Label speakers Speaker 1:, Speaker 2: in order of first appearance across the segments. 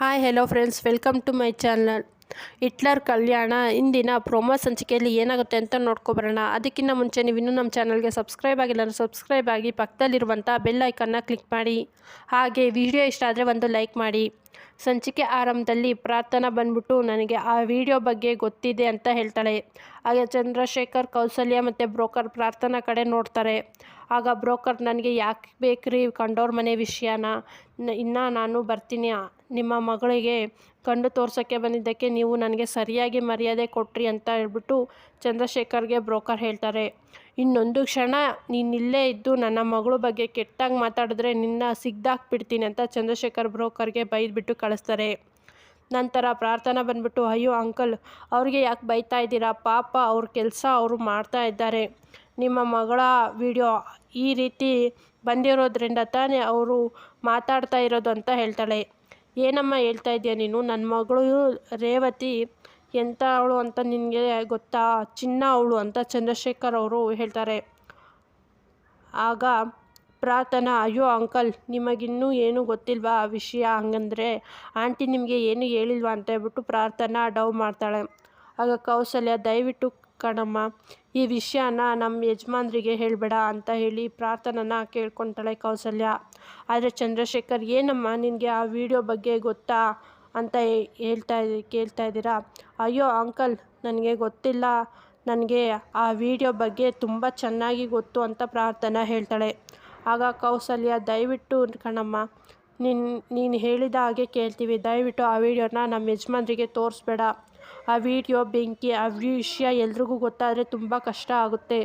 Speaker 1: Hi hello friends welcome to my channel Hitler Kalyana ಇಂದಿನ promo ಸಂಚಿಕೆಯಲ್ಲಿ ಏನಾಗುತ್ತೆ ಅಂತ ನೋಡ್ಕೊಬರೋಣ ಅದಕ್ಕಿಂತ ಮುಂಚೆ ನೀವು ಇನ್ನೂ ನಮ್ಮ ಚಾನಲ್ಗೆ ಸಬ್ಸ್ಕ್ರೈಬ್ ಆಗಿಲ್ಲ ಅಂದರೆ ಸಬ್ಸ್ಕ್ರೈಬ್ ಆಗಿ ಪಕ್ಕದಲ್ಲಿರುವಂಥ ಬೆಲ್ ಐಕನ್ನ ಕ್ಲಿಕ್ ಮಾಡಿ. ಹಾಗೆ ವಿಡಿಯೋ ಇಷ್ಟ ಆದರೆ ಒಂದು ಲೈಕ್ ಮಾಡಿ. ಸಂಚಿಕೆ ಆರಂಭದಲ್ಲಿ ಪ್ರಾರ್ಥನಾ ಬಂದ್ಬಿಟ್ಟು ನನಗೆ ಆ ವಿಡಿಯೋ ಬಗ್ಗೆ ಗೊತ್ತಿದೆ ಅಂತ ಹೇಳ್ತಾಳೆ. ಹಾಗೆ ಚಂದ್ರಶೇಖರ್ ಕೌಸಲ್ಯ ಮತ್ತು ಬ್ರೋಕರ್ ಪ್ರಾರ್ಥನಾ ಕಡೆ ನೋಡ್ತಾರೆ. ಆಗ ಬ್ರೋಕರ್, ನನಗೆ ಯಾಕೆ ಬೇಕ್ರಿ ಕಂಡೋರ್ ಮನೆ ವಿಷಯನ? ಇನ್ನೂ ನಾನು ಬರ್ತೀನಿ. ನಿಮ್ಮ ಮಗಳಿಗೆ ಕಂಡು ತೋರ್ಸೋಕ್ಕೆ ಬಂದಿದ್ದಕ್ಕೆ ನೀವು ನನಗೆ ಸರಿಯಾಗಿ ಮರ್ಯಾದೆ ಕೊಟ್ರಿ ಅಂತ ಹೇಳ್ಬಿಟ್ಟು ಚಂದ್ರಶೇಖರ್ಗೆ ಬ್ರೋಕರ್ ಹೇಳ್ತಾರೆ. ಇನ್ನೊಂದು ಕ್ಷಣ ನೀನು ಇಲ್ಲೇ ಇದ್ದು ನನ್ನ ಮಗಳ ಬಗ್ಗೆ ಕೆಟ್ಟಾಗಿ ಮಾತಾಡಿದ್ರೆ ನಿನ್ನ ಸಿಗ್ದಾಕ್ಬಿಡ್ತೀನಿ ಅಂತ ಚಂದ್ರಶೇಖರ್ ಬ್ರೋಕರ್ಗೆ ಬೈದ್ಬಿಟ್ಟು ಕಳಿಸ್ತಾರೆ. ನಂತರ ಪ್ರಾರ್ಥನಾ ಬಂದ್ಬಿಟ್ಟು, ಅಯ್ಯೋ ಅಂಕಲ್, ಅವ್ರಿಗೆ ಯಾಕೆ ಬೈತಾ ಇದ್ದೀರಾ? ಪಾಪ ಅವ್ರ ಕೆಲಸ ಅವರು ಮಾಡ್ತಾ ಇದ್ದಾರೆ. ನಿಮ್ಮ ಮಗಳ ವಿಡಿಯೋ ಈ ರೀತಿ ಬಂದಿರೋದ್ರಿಂದ ತಾನೇ ಅವರು ಮಾತಾಡ್ತಾ ಇರೋದು ಅಂತ ಹೇಳ್ತಾಳೆ. ಏನಮ್ಮ ಹೇಳ್ತಾ ಇದೆಯಾ ನೀನು? ನನ್ನ ಮಗಳು ರೇವತಿ ಎಂಥ ಅವಳು ಅಂತ ನಿನಗೆ ಗೊತ್ತಾ? ಚಿನ್ನ ಅವಳು ಅಂತ ಚಂದ್ರಶೇಖರ್ ಅವರು ಹೇಳ್ತಾರೆ. ಆಗ ಪ್ರಾರ್ಥನಾ, ಅಯ್ಯೋ ಅಂಕಲ್, ನಿಮಗಿನ್ನೂ ಏನೂ ಗೊತ್ತಿಲ್ವಾ ಆ ವಿಷಯ? ಹಂಗಂದ್ರೆ ಆಂಟಿ ನಿಮಗೆ ಏನು ಹೇಳಿಲ್ವಾ ಅಂತ ಹೇಳ್ಬಿಟ್ಟು ಪ್ರಾರ್ಥನಾ ಡವ್ ಮಾಡ್ತಾಳೆ. ಆಗ ಕೌಸಲ್ಯ, ದಯವಿಟ್ಟು ಕಣಮ್ಮ, ಈ ವಿಷಯನ ನಮ್ಮ ಯಜಮಾನ್ರಿಗೆ ಹೇಳಬೇಡ ಅಂತ ಹೇಳಿ ಪ್ರಾರ್ಥನನ ಕೇಳ್ಕೊತಾಳೆ ಕೌಸಲ್ಯ. ಆದರೆ ಚಂದ್ರಶೇಖರ್, ಏನಮ್ಮ ನಿನಗೆ ಆ ವಿಡಿಯೋ ಬಗ್ಗೆ ಗೊತ್ತಾ ಅಂತ ಹೇಳ್ತಾ ಕೇಳ್ತಾ ಇದ್ದೀರಾ? ಅಯ್ಯೋ ಅಂಕಲ್, ನನಗೆ ಗೊತ್ತಿಲ್ಲ. ನನಗೆ ಆ ವಿಡಿಯೋ ಬಗ್ಗೆ ತುಂಬ ಚೆನ್ನಾಗಿ ಗೊತ್ತು ಅಂತ ಪ್ರಾರ್ಥನಾ ಹೇಳ್ತಾಳೆ. ಆಗ ಕೌಸಲ್ಯ, ದಯವಿಟ್ಟು ಕಣಮ್ಮ ನಿನ್ನ ನೀನು ಹೇಳಿದ ಹಾಗೆ ಕೇಳ್ತೀವಿ. ದಯವಿಟ್ಟು ಆ ವಿಡಿಯೋನ ನಮ್ಮ ಯಜಮಾನ್ರಿಗೆ ತೋರಿಸ್ಬೇಡ. ಆ ವಿಡಿಯೋ ಬೆಂಕಿ, ಆ ವಿಷಯ ಎಲ್ರಿಗೂ ಗೊತ್ತಾದರೆ ತುಂಬ ಕಷ್ಟ ಆಗುತ್ತೆ.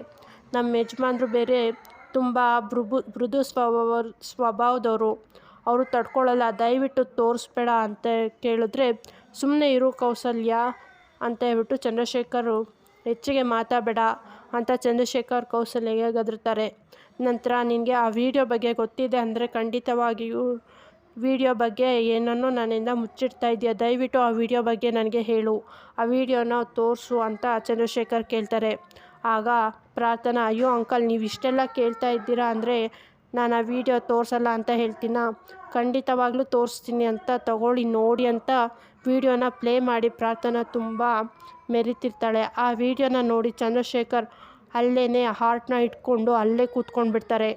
Speaker 1: ನಮ್ಮ ಯಜಮಾನ್ರು ಬೇರೆ ತುಂಬ ಮೃದು ಮೃದು ಸ್ವಭಾವ ಸ್ವಭಾವದವರು. ಅವರು ತಡ್ಕೊಳ್ಳಲ್ಲ ದಯವಿಟ್ಟು ತೋರಿಸ್ಬೇಡ ಅಂತ ಕೇಳಿದ್ರೆ ಸುಮ್ಮನೆ ಇರು ಕೌಸಲ್ಯ ಅಂತ ಹೇಳ್ಬಿಟ್ಟು ಚಂದ್ರಶೇಖರು ಹೆಚ್ಚಿಗೆ ಮಾತಾಡಬೇಡ ಅಂತ ಚಂದ್ರಶೇಖರ್ ಕೌಸಲ್ಯಗೆ ಗದರ್ತಾರೆ. ನಂತರ, ನಿನಗೆ ಆ ವಿಡಿಯೋ ಬಗ್ಗೆ ಗೊತ್ತಿದೆ ಅಂದರೆ ಖಂಡಿತವಾಗಿಯೂ ವಿಡಿಯೋ ಬಗ್ಗೆ ಏನನ್ನೋ ನನ್ನಿಂದ ಮುಚ್ಚಿಡ್ತಾ ಇದೆಯಾ ದಯವಿಟ್ಟು ಆ ವಿಡಿಯೋ ಬಗ್ಗೆ ನನಗೆ ಹೇಳು. ಆ ವಿಡಿಯೋನ ತೋರಿಸು ಅಂತ ಚಂದ್ರಶೇಖರ್ ಕೇಳ್ತಾರೆ. ಆಗ ಪ್ರಾರ್ಥನಾ, ಅಯ್ಯೋ ಅಂಕಲ್ ನೀವು ಇಷ್ಟೆಲ್ಲ ಕೇಳ್ತಾ ಇದ್ದೀರಾ ಅಂದರೆ ನಾನು ಆ ವಿಡಿಯೋ ತೋರಿಸಲ್ಲ ಅಂತ ಹೇಳ್ತೀನ? ಖಂಡಿತವಾಗ್ಲೂ ತೋರಿಸ್ತೀನಿ ಅಂತ ತಗೊಳ್ಳಿ, ನೋಡಿ ಅಂತ ವಿಡಿಯೋನ ಪ್ಲೇ ಮಾಡಿ ಪ್ರಾರ್ಥನಾ ತುಂಬ ಮೆರಿತಿರ್ತಾಳೆ. ಆ ವಿಡಿಯೋನ ನೋಡಿ ಚಂದ್ರಶೇಖರ್ ಅಲ್ಲೇ ಹಾರ್ಟ್ನ ಇಟ್ಕೊಂಡು ಅಲ್ಲೇ ಕೂತ್ಕೊಂಡು ಬಿಡ್ತಾರೆ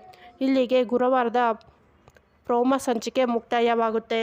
Speaker 1: ಇಲ್ಲಿಗೆ ಗುರುವಾರದ ಪ್ರೋಮ ಸಂಚಿಕೆ ಮುಕ್ತಾಯವಾಗುತ್ತೆ.